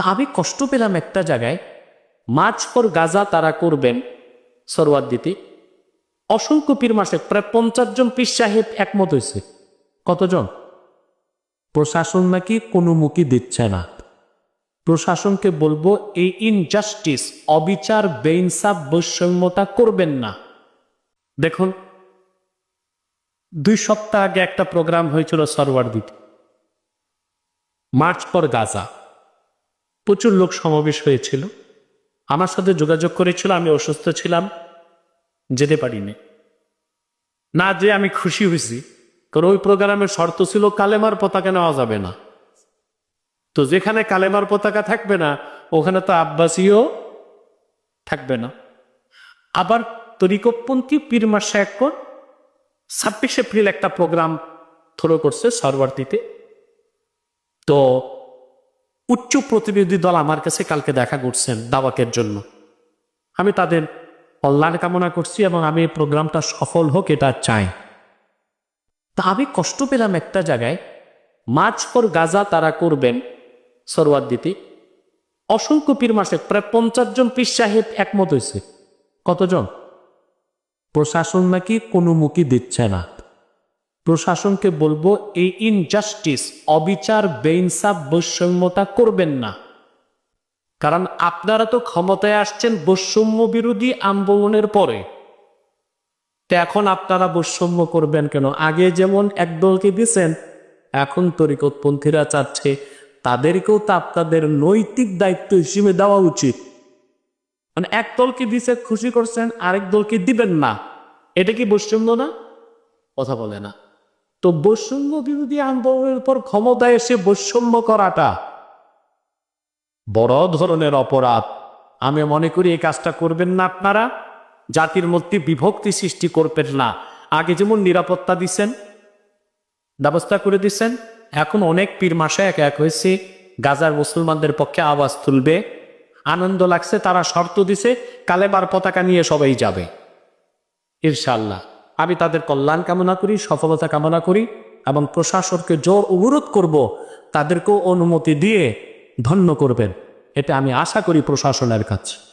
তা আমি কষ্ট পেলাম একটা জায়গায়। মাছ পর গাজা তারা করবেন সরোয়ার দিতি। অসংখ্য পীর মাসে, প্রায় পঞ্চাশ জন পীর সাহেব একমত হয়েছে কতজন? প্রশাসন নাকি কোনো মুখী দিচ্ছে না। প্রশাসনকে বলব, এই ইনজাস্টিস অবিচার, বেইনসাফ, বৈষম্যতা করবেন না। দেখুন, দুই সপ্তাহ আগে একটা প্রোগ্রাম হয়েছিল সরওয়ার দিতে। মার্চ পর গাজা। প্রচুর লোক সমাবেশ হয়েছিল। আমার সাথে যোগাযোগ করেছিল, আমি অসুস্থ ছিলাম, যেতে পারিনি। না যে আমি খুশি হয়েছি, কারণ ওই প্রোগ্রামের শর্ত ছিল কালেমার পতাকা নেওয়া যাবে না। তো যেখানে কালেমার পতাকা থাকবে না, ওখানে তো আব্বাসীও থাকবে না। আবার তরিকপন্থী পীর পীরমা শেখর ছাব্বিশ এপ্রিল একটা প্রোগ্রাম থ্রো করছে সরবর্তীতে তো উচ্চ প্রতিনিধি দল আমার কাছে কালকে দেখা করছেন দাওয়াকের জন্য। আমি তাদের কল্যাণ কামনা করছি এবং আমি এই প্রোগ্রামটা সফল হোক এটা চাই। তা আমি কষ্ট পেলাম একটা জায়গায় মাছ পর গাজা তারা করবেন সরোয়ার দিতে। অসংখ্য পীর মাসে প্রায় পঞ্চাশ জন পীর সাহেব একমত হয়েছে কতজন? প্রশাসন নাকি কোনো মুখী দিচ্ছে না। প্রশাসনকে বলব, এই ইনজাস্টিস অবিচার, বেইনসাফ, বৈষম্যতা করবেন না। কারণ আপনারা তো ক্ষমতায় আসছেন বৈষম্য বিরোধী আন্দোলনের পরে। তো এখন আপনারা বৈষম্য করবেন কেন? আগে যেমন একদলকে দিছেন, এখন তরিকতপন্থীরা চাচ্ছে তাদেরকেও তো আপনাদের নৈতিক দায়িত্ব হিসেবে দেওয়া উচিত। মানে এক দলকে দিছে, খুশি করছেন আরেক দলকে দিবেন না। এটা কি বৈষম্য না? কথা বলে না। তো বৈষম্য বিরোধী আন্দোলনের পর ক্ষমতায় এসে বৈষম্য করাটা বড় ধরনের অপরাধ। আমি মনে করি এই কাজটা করবেন না আপনারা। জাতির মধ্যে বিভক্তি সৃষ্টি করবেন না। আগে যেমন নিরাপত্তা দিছেন, ব্যবস্থা করে দিচ্ছেন এখন অনেক পীর মাসে এক এক হয়েছে, গাজার মুসলমানদের পক্ষে আওয়াজ তুলবে, আনন্দ লাগছে, তারা শর্ত দিছে কালেবার পতাকা নিয়ে সবাই যাবে। ইনশাল্লাহ আমি তাদের কল্যাণ কামনা করি, সফলতা কামনা করি এবং প্রশাসনকে জোর অবরোধ করব, তাদেরকেও অনুমতি দিয়ে ধন্য করবেন। এটা আমি আশা করি প্রশাসনের কাছে।